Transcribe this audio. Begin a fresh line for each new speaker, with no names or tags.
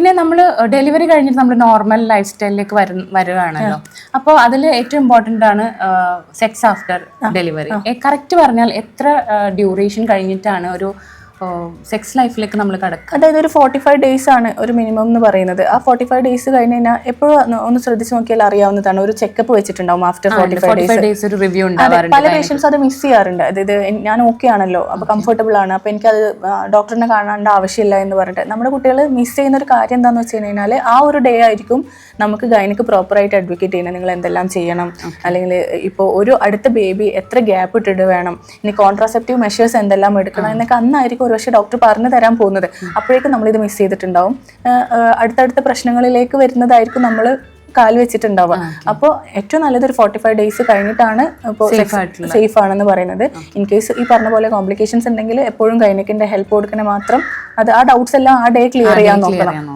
പിന്നെ നമ്മൾ ഡെലിവറി കഴിഞ്ഞിട്ട് നമ്മൾ നോർമൽ ലൈഫ് സ്റ്റൈലിലേക്ക് വരു വരുവാണല്ലോ. അപ്പോൾ അതിൽ ഏറ്റവും ഇമ്പോർട്ടന്റ് ആണ് സെക്സ് ആഫ്റ്റർ ഡെലിവറി. കറക്റ്റ് പറഞ്ഞാൽ എത്ര ഡ്യൂറേഷൻ കഴിഞ്ഞിട്ടാണ് ഒരു സെക്സ് ലൈഫിലേക്ക് നമ്മൾ കടക്കുക
അതായത് ഒരു ഫോർട്ടി ഫൈവ് ഡേയ്സ് ആണ് ഒരു മിനിമം എന്ന് പറയുന്നത്. ആ ഫോർട്ടി ഫൈവ് ഡേയ്സ് കഴിഞ്ഞ് കഴിഞ്ഞാൽ എപ്പോഴും ഒന്ന് ശ്രദ്ധിച്ച് നോക്കിയാൽ അറിയാവുന്നതാണ്. ഒരു ചെക്കപ്പ് വെച്ചിട്ടുണ്ടാവും ആഫ്റ്റർ ഫോർട്ടി ഫൈവ് ഡേയ്സ്
ഒരു റിവ്യൂ
പല പേഷ്യൻസ് അത് മിസ് ചെയ്യാറുണ്ട്. അതായത് ഞാൻ ഓക്കെ ആണല്ലോ അപ്പൊ കംഫർട്ടബിൾ ആണ്. അപ്പൊ എനിക്കത് ഡോക്ടറിനെ കാണേണ്ട ആവശ്യമില്ല എന്ന് പറഞ്ഞിട്ട്. നമ്മുടെ കുട്ടികൾ മിസ് ചെയ്യുന്ന ഒരു കാര്യം എന്താണെന്ന് വെച്ച് കഴിഞ്ഞാൽ ആ ഒരു ഡേ ആയിരിക്കും നമുക്ക് ഗൈനിക്ക് പ്രോപ്പറായിട്ട് അഡ്വക്കേറ്റ് ചെയ്യണം നിങ്ങൾ എന്തെല്ലാം ചെയ്യണം? അല്ലെങ്കിൽ ഇപ്പോൾ ഒരു അടുത്ത ബേബി എത്ര ഗ്യാപ്പ് ഇട്ടിട്ട് വേണം? ഇനി കോൺട്രാസെപ്റ്റീവ് മെഷേഴ്സ് എന്തെല്ലാം എടുക്കണം? എന്നൊക്കെ അന്നായിരിക്കും ഒരുപക്ഷെ ഡോക്ടർ പറഞ്ഞു തരാൻ പോകുന്നത്. അപ്പോഴേക്കും നമ്മൾ ഇത് മിസ് ചെയ്തിട്ടുണ്ടാവും. അടുത്തടുത്ത പ്രശ്നങ്ങളിലേക്ക് വരുന്നതായിരിക്കും നമ്മൾ കാൽ വെച്ചിട്ടുണ്ടാവുക. അപ്പോൾ ഏറ്റവും നല്ലത് ഒരു ഫോർട്ടി ഫൈവ് ഡേയ്സ് കഴിഞ്ഞിട്ടാണ് ഇപ്പോൾ സേഫ് ആണെന്ന് പറയുന്നത്. ഇൻ കേസ് ഈ പറഞ്ഞ പോലെ കോംപ്ലിക്കേഷൻസ് ഉണ്ടെങ്കിൽ എപ്പോഴും കൈനക്കിന്റെ ഹെൽപ്പ് കൊടുക്കണേ മാത്രം. അത് ആ ഡൗട്ട്സ് എല്ലാം ആ ഡേ ക്ലിയർ ചെയ്യാൻ നോക്കണം.